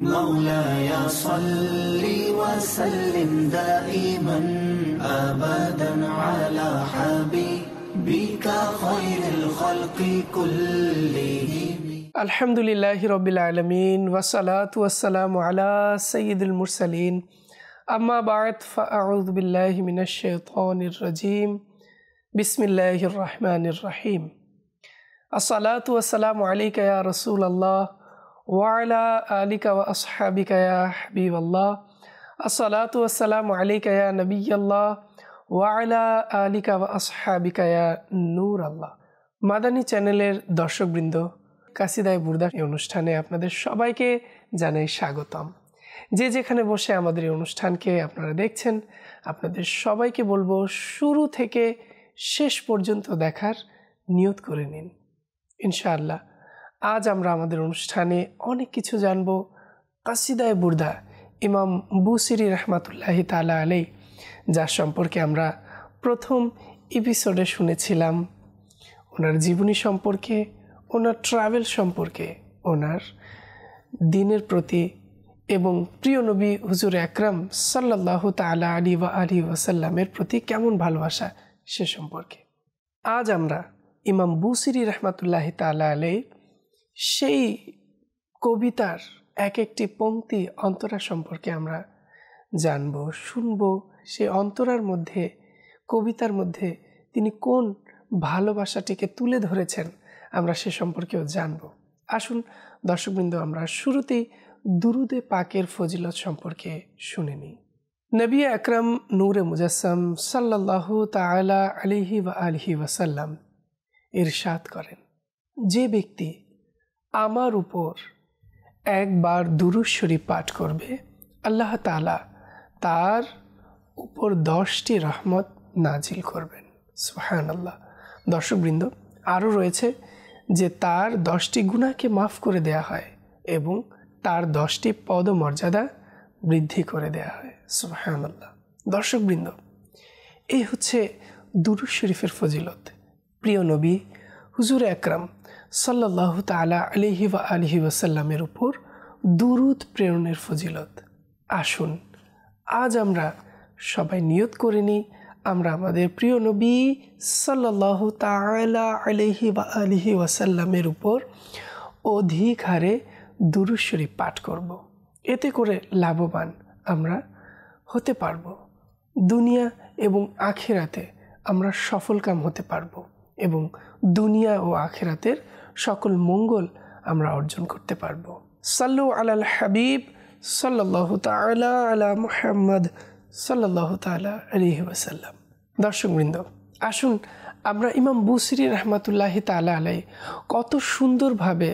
مولاي صل وسلم دائما ابدا على حبيبك خير الخلق كلهم. الحمد لله رب العالمين والصلاة والسلام على سيد المرسلين أما بعد فأعوذ بالله من الشيطان الرجيم بسم الله الرحمن الرحيم الصلاة والسلام عليك يا رسول الله আলা আলিকা আসহাবিকা ইয়া হাবিবাল্লাহ। আসসালাতু ওয়াসসালামু আলাইকা ইয়া নবিয়াল্লাহ। ওয়া আলা আলিকা আসহাবিকা নূর আল্লাহ মাদানী চ্যানেলের দর্শকবৃন্দ, কাসিদায় বুরদা এই অনুষ্ঠানে আপনাদের সবাইকে জানাই স্বাগতম। যে যেখানে বসে আমাদের এই অনুষ্ঠানকে আপনারা দেখছেন, আপনাদের সবাইকে বলব শুরু থেকে শেষ পর্যন্ত দেখার নিয়ত করে নিন। ইনশাআল্লাহ আজ আমরা আমাদের অনুষ্ঠানে অনেক কিছু জানব কাসিদায় বুরদা, ইমাম বুসিরি রহমাতুল্লাহি তালা আলাই যার সম্পর্কে আমরা প্রথম এপিসোডে শুনেছিলাম। ওনার জীবনী সম্পর্কে, ওনার ট্রাভেল সম্পর্কে, ওনার দিনের প্রতি এবং প্রিয় নবী হুজুর আকরাম সাল্লাহ তালা আলী ওয়া আলী ওয়াসাল্লামের প্রতি কেমন ভালোবাসা সে সম্পর্কে। আজ আমরা ইমাম বুসিরি রহমাতুল্লাহ তালা আলাই সেই কবিতার এক একটি পংক্তি অন্তরা সম্পর্কে আমরা জানব, শুনব। সেই অন্তরার মধ্যে, কবিতার মধ্যে তিনি কোন ভালোবাসাটিকে তুলে ধরেছেন আমরা সে সম্পর্কেও জানব। আসুন দর্শকবৃন্দ, আমরা শুরুতেই দুরুদে পাকের ফজিলত সম্পর্কে শুনে নিই। নবী আকরম নূরে মুজাসম সাল্লাহ তালা আলিহি বা আলহি ওয়াসাল্লাম ইরশাদ করেন, যে ব্যক্তি আমার উপর একবার দুরুশ্বরী পাঠ করবে, আল্লাহ তালা তার উপর দশটি রহমত নাজিল করবেন। সুহান আল্লাহ দর্শকবৃন্দ, আরও রয়েছে যে তার দশটি গুণাকে মাফ করে দেয়া হয় এবং তার দশটি পদমর্যাদা বৃদ্ধি করে দেয়া হয়। সুহান আল্লাহ দর্শকবৃন্দ, এই হচ্ছে দুরু শরীফের ফজিলত। প্রিয় নবী, হুজুর একরাম সাল্লাহ তালা আলিহি ওয়া আলহি ওয়াসাল্লামের উপর দুরুদ প্রেরণের ফজিলত আসুন, আজ আমরা সবাই নিয়ত করে নিই, আমরা আমাদের প্রিয় নবী সাল্লাহ তালা আলহি বা আলহি ওয়াসাল্লামের উপর অধিক হারে দুরুশ্বরী পাঠ করব। এতে করে লাভবান আমরা হতে পারব দুনিয়া এবং আখেরাতে আমরা সফলকাম হতে পারব এবং দুনিয়া ও আখেরাতের সকল মঙ্গল আমরা অর্জন করতে পারব। সাল্লু আলাল হাবিব সাল্লাহ তালা আলা মুহাম্মদ সাল্লাহ তালা আলহি ওয়াসাল্লাম। দর্শকবৃন্দ, আসুন আমরা ইমাম বুসরি রহমাতুল্লাহি তালা আলাই কত সুন্দরভাবে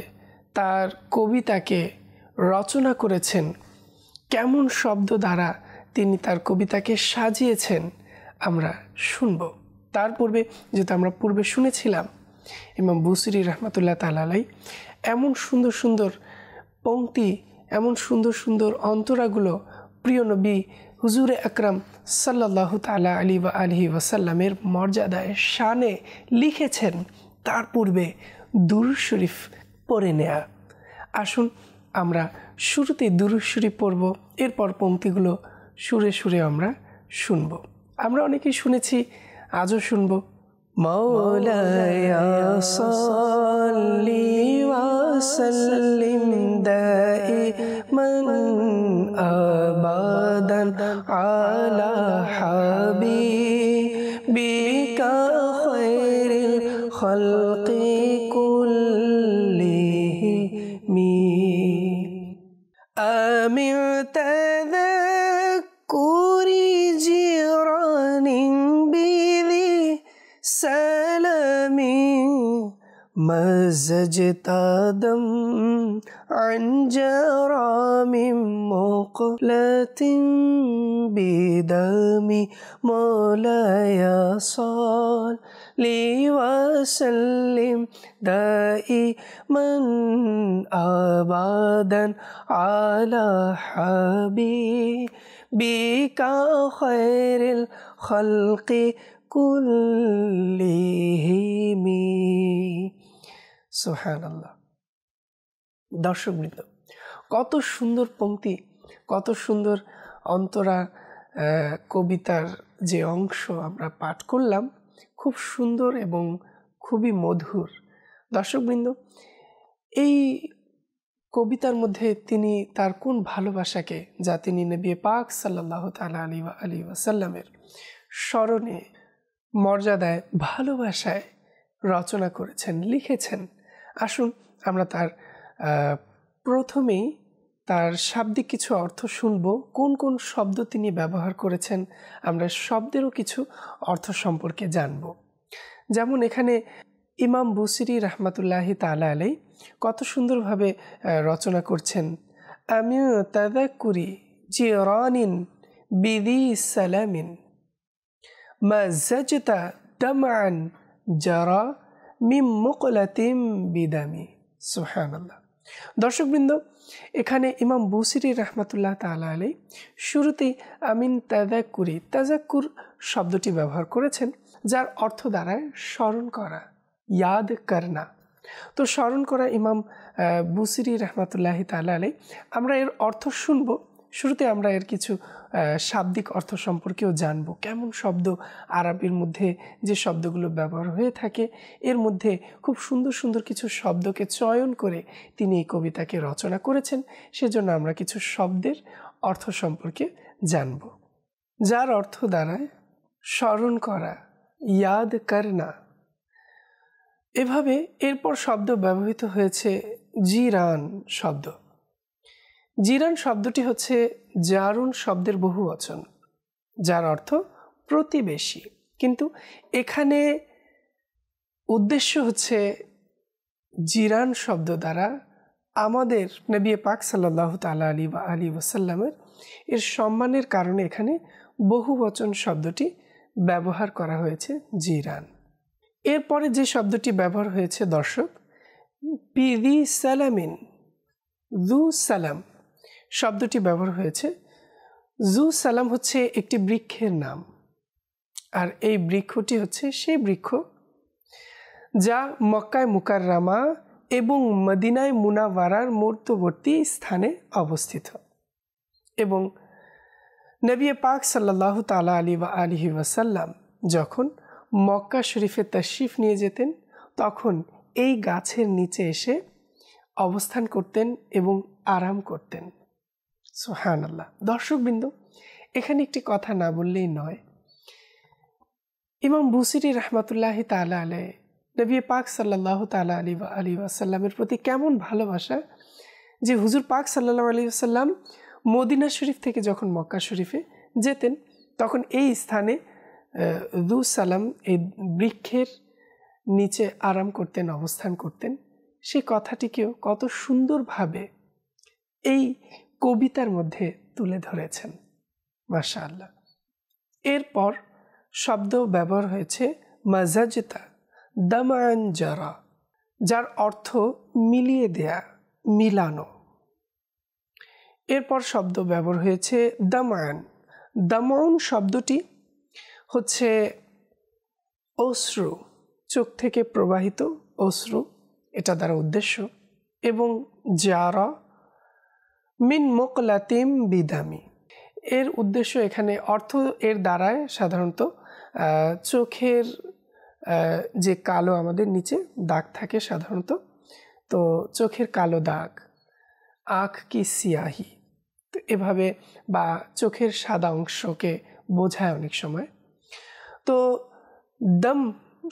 তার কবিতাকে রচনা করেছেন, কেমন শব্দ দ্বারা তিনি তার কবিতাকে সাজিয়েছেন আমরা শুনব। তার পূর্বে যেহেতু আমরা পূর্বে শুনেছিলাম ইমাম বুসরি রহমাতুল্লাহ তালাই এমন সুন্দর সুন্দর পংক্তি, এমন সুন্দর সুন্দর অন্তরাগুলো প্রিয় নবী হুজুরে আকরাম সাল্লাহ তালা আলী বা আলহি ওয়াসাল্লামের মর্যাদায় শানে লিখেছেন, তার পূর্বে দুরুজ শরীফ পড়ে নেয়া। আসুন আমরা শুরুতে দুরুজ শরীফ পড়ব, এরপর পংক্তিগুলো সুরে সুরে আমরা শুনব। আমরা অনেকেই শুনেছি, আজও শুনব। مولاي صل وسلم دائما أبدا على حبيبك خير الخلق. مزجت دم عن جرام مقلة بدم مولاي صل وسلم دائما أبدا على حبيبك خير الخلق كلهم. সুহান আল্লাহ দর্শকবৃন্দ, কত সুন্দর পংক্তি কত সুন্দর অন্তরা কবিতার যে অংশ আমরা পাঠ করলাম, খুব সুন্দর এবং খুবই মধুর। দর্শকবৃন্দ, এই কবিতার মধ্যে তিনি তার কোন ভালোবাসাকে, যা তিনি নবী পাক সাল্লাহ তালা আলী আলী ওয়াসাল্লামের স্মরণে, মর্যাদায়, ভালোবাসায় রচনা করেছেন, লিখেছেন। আসুন, আমরা তার প্রথমেই তার শাব্দিক কিছু অর্থ শুনব। কোন কোন শব্দ তিনি ব্যবহার করেছেন, আমরা শব্দেরও কিছু অর্থ সম্পর্কে জানব। যেমন এখানে ইমাম বুসিরি রহমতুল্লাহি তালা আলাই কত সুন্দরভাবে রচনা করছেন। আমিও তাদা করি জিরানিন বিদি সালামিন। মাজতা দামান যারা মিম মুকলাতিম বিদামি সুহানাল্লাহ দর্শকবৃন্দ, এখানে ইমাম বুসিরি রহমতুল্লাহ তালা আলী শুরুতেই আমিন তাজাক্কুরি তাজাক্কুর শব্দটি ব্যবহার করেছেন, যার অর্থ দ্বারায় স্মরণ করা, ইয়াদ করনা। তো স্মরণ করা ইমাম বুসিরি রহমতুল্লাহ তালা আলী আমরা এর অর্থ শুনব শুরুতে আমরা এর কিছু শাব্দিক অর্থ সম্পর্কেও জানব। কেমন শব্দ আরবির মধ্যে যে শব্দগুলো ব্যবহার হয়ে থাকে, এর মধ্যে খুব সুন্দর সুন্দর কিছু শব্দকে চয়ন করে তিনি এই কবিতাকে রচনা করেছেন, সেজন্য আমরা কিছু শব্দের অর্থ সম্পর্কে জানব। যার অর্থ দ্বারায় স্মরণ করা, ইয়াদ করনা। এভাবে এরপর শব্দ ব্যবহৃত হয়েছে জিরান শব্দ। জিরান শব্দটি হচ্ছে জারুন শব্দের বহু বচন, যার অর্থ প্রতিবেশী। কিন্তু এখানে উদ্দেশ্য হচ্ছে জিরান শব্দ দ্বারা আমাদের নবী পাক সাল্লাহ তালা আলী বা আলী ওসাল্লামের এর সম্মানের কারণে এখানে বহু বচন শব্দটি ব্যবহার করা হয়েছে জিরান। এরপরে যে শব্দটি ব্যবহার হয়েছে দর্শক পিদি সালামিন, দু সালাম শব্দটি ব্যবহার হয়েছে। জু সালাম হচ্ছে একটি বৃক্ষের নাম। আর এই বৃক্ষটি হচ্ছে সেই বৃক্ষ যা মক্কায় মুকাররামা এবং মদিনায় মুনাওয়ারার মূর্তবর্তী স্থানে অবস্থিত। এবং নবী পাক সাল্লাহ তালা আলী বা আলিহি ওয়াসাল্লাম যখন মক্কা শরীফে তশরিফ নিয়ে যেতেন, তখন এই গাছের নিচে এসে অবস্থান করতেন এবং আরাম করতেন। সোহান আল্লাহ দর্শকবৃন্দ, এখানে একটি কথা না বললেই নয়। ইমাম বুসিরি রহমতুল্লাহ তালা আলে নবী পাক সাল্লাহ তালা আলী আলী আসাল্লামের প্রতি কেমন ভালোবাসা যে হুজুর পাক সাল্লাহ আলী আসাল্লাম মদিনা শরীফ থেকে যখন মক্কা শরীফে যেতেন, তখন এই স্থানে দু সালাম এই বৃক্ষের নিচে আরাম করতেন, অবস্থান করতেন। সে কথাটিকেও কত সুন্দরভাবে এই কবিতার মধ্যে তুলে ধরেছেন। মাশা আল্লাহ এরপর শব্দ ব্যবহার হয়েছে মাজাজতা দামান যারা যার অর্থ মিলিয়ে দেয়া, মিলানো। এরপর শব্দ ব্যবহার হয়েছে দামান দামন শব্দটি হচ্ছে অশ্রু, চোখ থেকে প্রবাহিত অশ্রু, এটা দ্বারা উদ্দেশ্য, এবং যারা মিন মোকলাতিম বিদামি। এর উদ্দেশ্য এখানে অর্থ এর দ্বারায় সাধারণত চোখের যে কালো আমাদের নিচে দাগ থাকে সাধারণত, তো চোখের কালো দাগ, আখ কি সিয়াহি, তো এভাবে বা চোখের সাদা অংশকে বোঝায় অনেক সময়। তো দম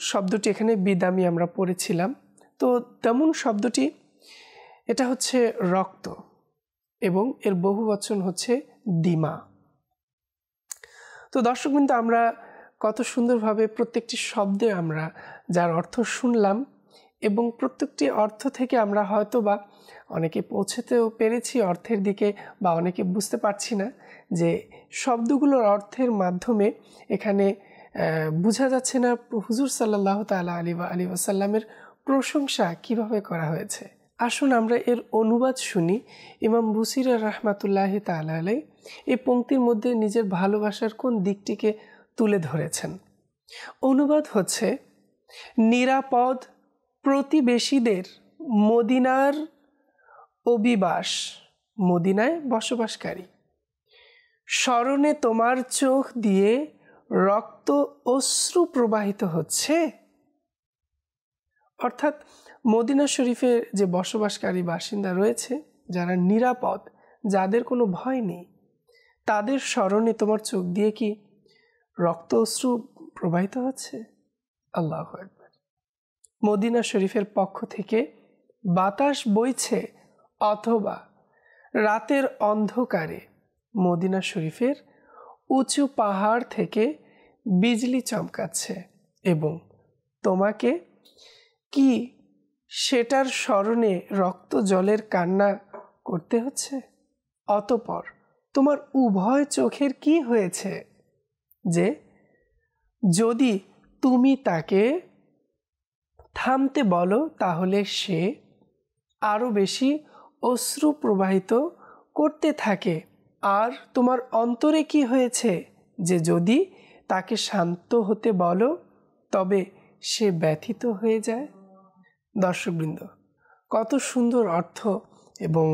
শব্দটি এখানে বিদামি আমরা পড়েছিলাম। তো দমন শব্দটি, এটা হচ্ছে রক্ত। এবং এর বহু বচন হচ্ছে দিমা তো দর্শক কিন্তু আমরা কত সুন্দরভাবে প্রত্যেকটি শব্দে আমরা যার অর্থ শুনলাম এবং প্রত্যেকটি অর্থ থেকে আমরা হয়তো বা অনেকে পৌঁছতেও পেরেছি অর্থের দিকে বা অনেকে বুঝতে পারছি না যে শব্দগুলোর অর্থের মাধ্যমে এখানে বোঝা যাচ্ছে না হুজুর সাল্লাহ তালা আলী বা আলী আসাল্লামের প্রশংসা কীভাবে করা হয়েছে। আসুন আমরা এর অনুবাদ শুনি। ইমাম বুসির রহমাতুল্লাহ তালা আলাই এই পঙ্ক্তির মধ্যে নিজের ভালোবাসার কোন দিকটিকে তুলে ধরেছেন। অনুবাদ হচ্ছে, নিরাপদ প্রতিবেশীদের মদিনার অবিবাস মদিনায় বসবাসকারী। স্মরণে তোমার চোখ দিয়ে রক্ত অশ্রু প্রবাহিত হচ্ছে। অর্থাৎ মদিনা শরীফের যে বসবাসকারী বাসিন্দা রয়েছে, যারা নিরাপদ, যাদের কোনো ভয় নেই, তাদের স্মরণে তোমার চোখ দিয়ে কি রক্ত অশ্রু প্রবাহিত হচ্ছে আল্লাহ একবার মদিনা শরীফের পক্ষ থেকে বাতাস বইছে অথবা রাতের অন্ধকারে মদিনা শরীফের উঁচু পাহাড় থেকে বিজলি চমকাচ্ছে এবং তোমাকে কি সেটার স্মরণে রক্ত জলের কান্না করতে হচ্ছে? অতপর তোমার উভয় চোখের কি হয়েছে? যে, যদি তুমি তাকে থামতে বলো, তাহলে সে আরও বেশি অশ্রু প্রবাহিত করতে থাকে। আর তোমার অন্তরে কি হয়েছে? যে, যদি তাকে শান্ত হতে বলো, তবে সে ব্যথিত হয়ে যায়। দর্শকবৃন্দ, কত সুন্দর অর্থ এবং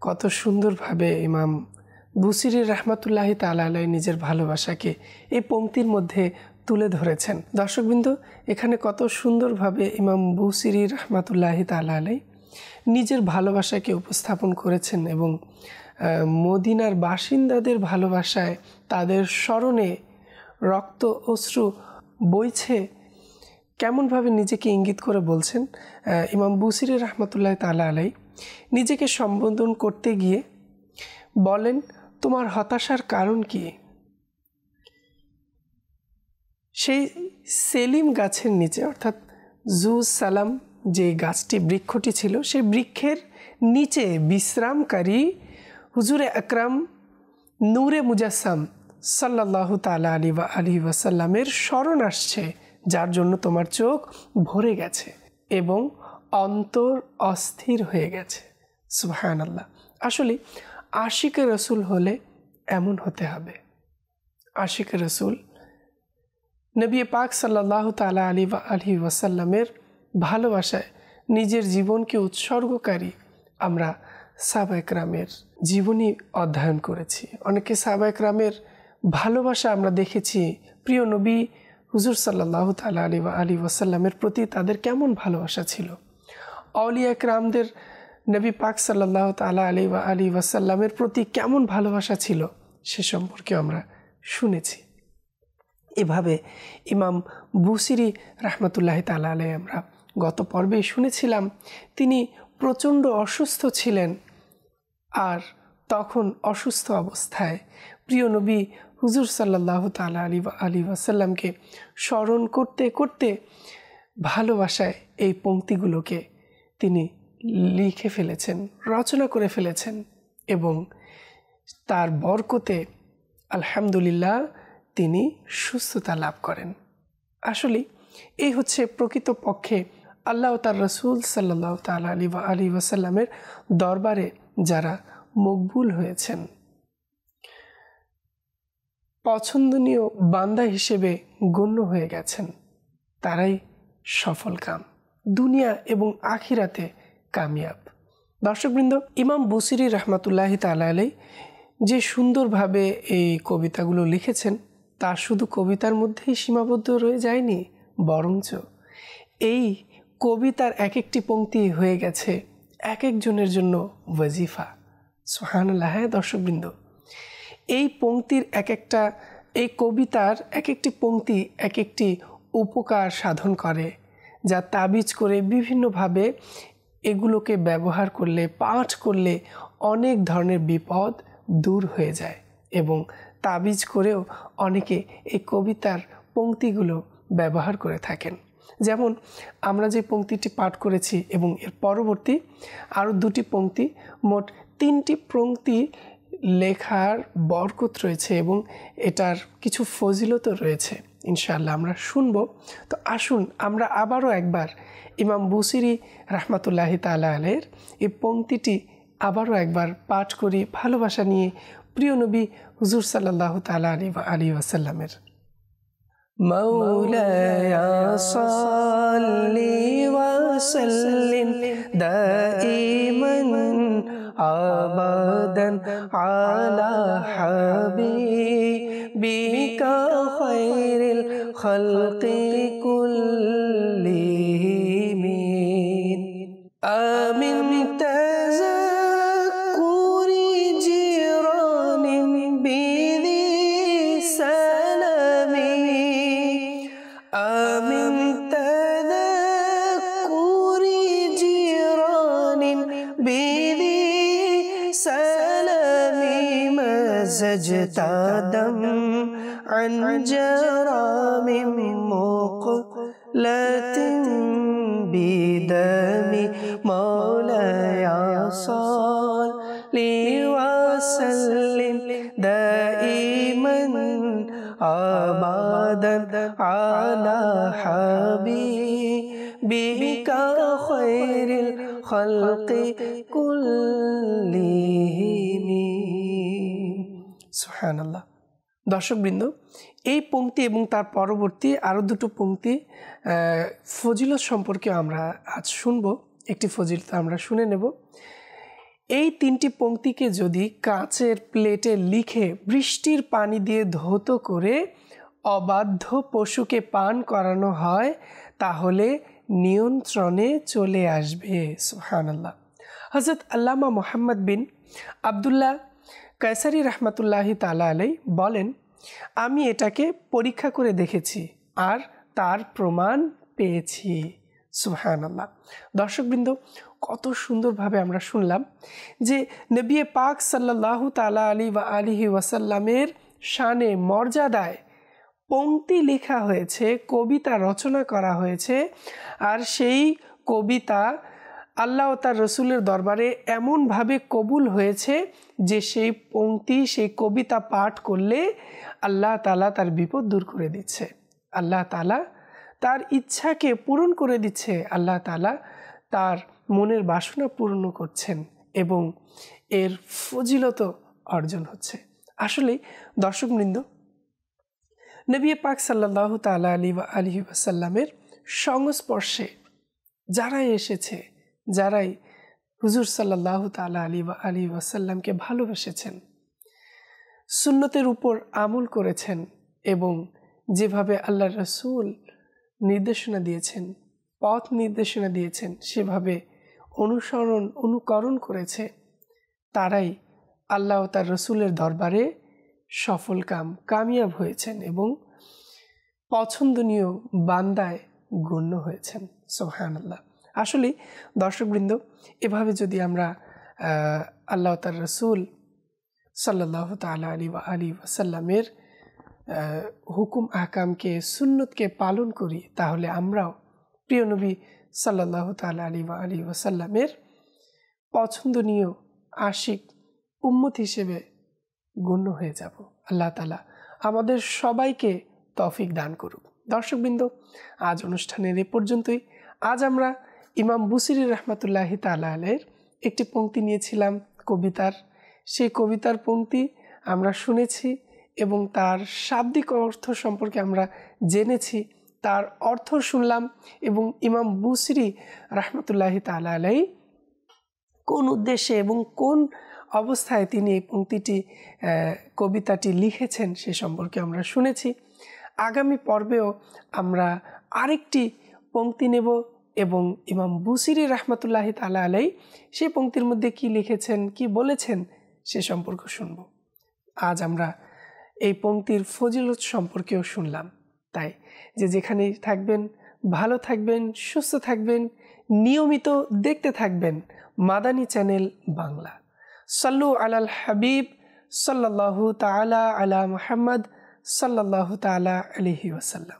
কত সুন্দরভাবে ইমাম বুসির রহমতুল্লাহি তালাই নিজের ভালোবাসাকে এই পঙ্ক্তির মধ্যে তুলে ধরেছেন। দর্শকবৃন্দ, এখানে কত সুন্দরভাবে ইমাম বুসিরি রহমাতুল্লাহি তালাই নিজের ভালোবাসাকে উপস্থাপন করেছেন এবং মদিনার বাসিন্দাদের ভালোবাসায় তাদের স্মরণে রক্ত অশ্রু বইছে কেমনভাবে নিজেকে ইঙ্গিত করে বলছেন ইমাম বুসির রহমতুল্লাহ তালা আলাই, নিজেকে সম্বোধন করতে গিয়ে বলেন, তোমার হতাশার কারণ কি? সেই সেলিম গাছের নিচে, অর্থাৎ জু সালাম যে গাছটি, বৃক্ষটি ছিল, সেই বৃক্ষের নিচে বিশ্রামকারী হুজুরে আকরাম নূরে মুজাসাম সাল্লাহ তালা আলী আলী ওয়াসাল্লামের স্মরণ আসছে। যার জন্য তোমার চোখ ভরে গেছে এবং অন্তর অস্থির হয়ে গেছে। সুহান আল্লাহ আসলে আশিকে রসুল হলে এমন হতে হবে। আশিকে রসুল নবী পাক সাল্লাহ তালা আলী বা আলী ওয়াসাল্লামের ভালোবাসায় নিজের জীবনকে উৎসর্গকারী আমরা সাবায়করামের জীবনী অধ্যয়ন করেছি। অনেকে সাবায়করামের ভালোবাসা আমরা দেখেছি। প্রিয় নবী হুজুর সাল্লাহ তালা আলী বা আলী ওয়াসাল্লামের প্রতি তাদের কেমন ভালোবাসা ছিল? অলিয়া একরামদের নবী পাক সাল্লাহ তালা আলী বা আলী ওয়াসাল্লামের প্রতি কেমন ভালোবাসা ছিল সে সম্পর্কে আমরা শুনেছি। এভাবে ইমাম বুসিরি রহমতুল্লাহ তালা আলাই আমরা গত পর্বে শুনেছিলাম, তিনি প্রচণ্ড অসুস্থ ছিলেন আর তখন অসুস্থ অবস্থায় প্রিয় নবী হুজুর সাল্লাহ তালা আলী আলী ওয়াসাল্লামকে স্মরণ করতে করতে ভালোবাসায় এই পংক্তিগুলোকে তিনি লিখে ফেলেছেন, রচনা করে ফেলেছেন এবং তার বরকতে আলহামদুলিল্লাহ তিনি সুস্থতা লাভ করেন। আসলে এই হচ্ছে প্রকৃত পক্ষে আল্লাহ তার রসুল সাল্লাহ তাল আলী আলী ওয়াসাল্লামের দরবারে যারা মকবুল হয়েছেন। পছন্দনীয় বান্দা হিসেবে গণ্য হয়ে গেছেন। তারাই সফল কাম, দুনিয়া এবং আখিরাতে কামিয়াব। দর্শকবৃন্দ, ইমাম বসিরি রহমাতুল্লাহি তালাই যে সুন্দরভাবে এই কবিতাগুলো লিখেছেন, তা শুধু কবিতার মধ্যেই সীমাবদ্ধ রয়ে যায়নি, বরঞ্চ এই কবিতার এক একটি পংক্তি হয়ে গেছে এক একজনের জন্য ওয়াজিফা। সোহানুল্লাহ হ্যাঁ দর্শকবৃন্দ। এই পংক্তির এক একটা এই কবিতার এক একটি পংক্তি এক একটি উপকার সাধন করে, যা তাবিজ করে বিভিন্নভাবে এগুলোকে ব্যবহার করলে, পাঠ করলে অনেক ধরনের বিপদ দূর হয়ে যায় এবং তাবিজ করেও অনেকে এই কবিতার পংক্তিগুলো ব্যবহার করে থাকেন। যেমন, আমরা যে পংক্তিটি পাঠ করেছি এবং এর পরবর্তী আরও দুটি পংক্তি মোট তিনটি পংক্তি লেখার বরকত রয়েছে এবং এটার কিছু ফজিলত রয়েছে ইনশাআল্লাহ আমরা শুনব তো আসুন আমরা আবারও একবার ইমাম বুসিরি রহমাতুল্লাহি তালা আলের এই পংক্তিটি আবারও একবার পাঠ করি ভালোবাসা নিয়ে প্রিয় নবী হুজুর সাল্লাহ তালা আলী আলী ওয়াসাল্লামের مولاي صل وسلم دائما أبدا على حبيبك خير الخلق كلهم. مزجت دم عن جرام مقلة بدم مولاي صل وسلم دائما أبدا على حبيبك خير الخلق كلهم সুবহান আল্লাহ দর্শকবৃন্দ, এই পঙ্ক্তি এবং তার পরবর্তী আরও দুটো পঙ্ক্তি ফজিলত সম্পর্কে আমরা আজ শুনব, একটি ফজিলত আমরা শুনে নেব। এই তিনটি পঙ্ক্তিকে যদি কাঁচের প্লেটে লিখে বৃষ্টির পানি দিয়ে ধৌত করে অবাধ্য পশুকে পান করানো হয়, তাহলে নিয়ন্ত্রণে চলে আসবে সুহানাল্লাহ হজরত আল্লামা মোহাম্মদ বিন আবদুল্লাহ কায়সারি রহমতুল্লাহি তালা আলাই বলেন, আমি এটাকে পরীক্ষা করে দেখেছি আর তার প্রমাণ পেয়েছি। সুহান আল্লাহ দর্শকবৃন্দ, কত সুন্দরভাবে আমরা শুনলাম যে নবী পাক সাল্লাহ তালা আলী বা আলিহি ওয়াসাল্লামের শানে মর্যাদায় পংক্তি লেখা হয়েছে, কবিতা রচনা করা হয়েছে, আর সেই কবিতা আল্লাহ তার রসুলের দরবারে এমনভাবে কবুল হয়েছে যে সেই পংক্তি সেই কবিতা পাঠ করলে আল্লাহ তালা তার বিপদ দূর করে দিচ্ছে। আল্লাহ তালা তার ইচ্ছাকে পূরণ করে দিচ্ছে। আল্লাহ তালা তার মনের বাসনা পূর্ণ করছেন এবং এর ফজিলত অর্জন হচ্ছে। আসলে দর্শকবৃন্দ, নবী পাক সাল্লাহ তালা আলী আলহি আসাল্লামের সংস্পর্শে যারাই এসেছে যারাই হুজুর সাল্লাহ তালা আলী বা আলী ওয়াসাল্লামকে ভালোবেসেছেন, সুন্নতের উপর আমল করেছেন এবং যেভাবে আল্লাহ রসুল নির্দেশনা দিয়েছেন, পথ নির্দেশনা দিয়েছেন, সেভাবে অনুসরণ, অনুকরণ করেছে, তারাই আল্লাহ তার রসুলের দরবারে সফল কাম, কামিয়াব হয়েছেন এবং পছন্দনীয় বান্দায় গণ্য হয়েছেন। সোহান আল্লাহ আসলে দর্শকবৃন্দ, এভাবে যদি আমরা আল্লাহ তার রসুল সাল্লাহ তালা আলী বা আলী ওয়াসাল্লামের হুকুম, আহকামকে, সুন্নতকে পালন করি, তাহলে আমরাও প্রিয় নবী সাল্লাহ তালা আলী বা আলী ওয়াসাল্লামের পছন্দনীয় আশিক উম্মত হিসেবে গণ্য হয়ে যাব। আল্লাহ তালা আমাদের সবাইকে তফিক দান করুক। দর্শকবৃন্দ, আজ অনুষ্ঠানের এ পর্যন্তই। আজ আমরা ইমাম বুসিরি রহমতুল্লাহি তালের একটি পংক্তি নিয়েছিলাম কবিতার। সেই কবিতার পংক্তি আমরা শুনেছি এবং তার শাব্দিক অর্থ সম্পর্কে আমরা জেনেছি, তার অর্থ শুনলাম এবং ইমাম বুসরি রহমতুল্লাহি তালাই কোন উদ্দেশ্যে এবং কোন অবস্থায় তিনি এই পংক্তিটি কবিতাটি লিখেছেন সে সম্পর্কে আমরা শুনেছি। আগামী পর্বেও আমরা আরেকটি পংক্তি নেব এবং ইমাম বুসিরি রহমতুল্লাহ তালা আলাই সেই পঙ্ক্তির মধ্যে কি লিখেছেন, কি বলেছেন সে সম্পর্ক শুনব। আজ আমরা এই পঙ্ক্তির ফজিলত সম্পর্কেও শুনলাম। তাই যে যেখানে থাকবেন, ভালো থাকবেন, সুস্থ থাকবেন, নিয়মিত দেখতে থাকবেন মাদানী চ্যানেল বাংলা। সাল্লু আলাল হাবিব সাল্লাহু তালা আলা মুহাম্মদ সাল্লাহু তালা আলহি ওয়াসাল্লাম।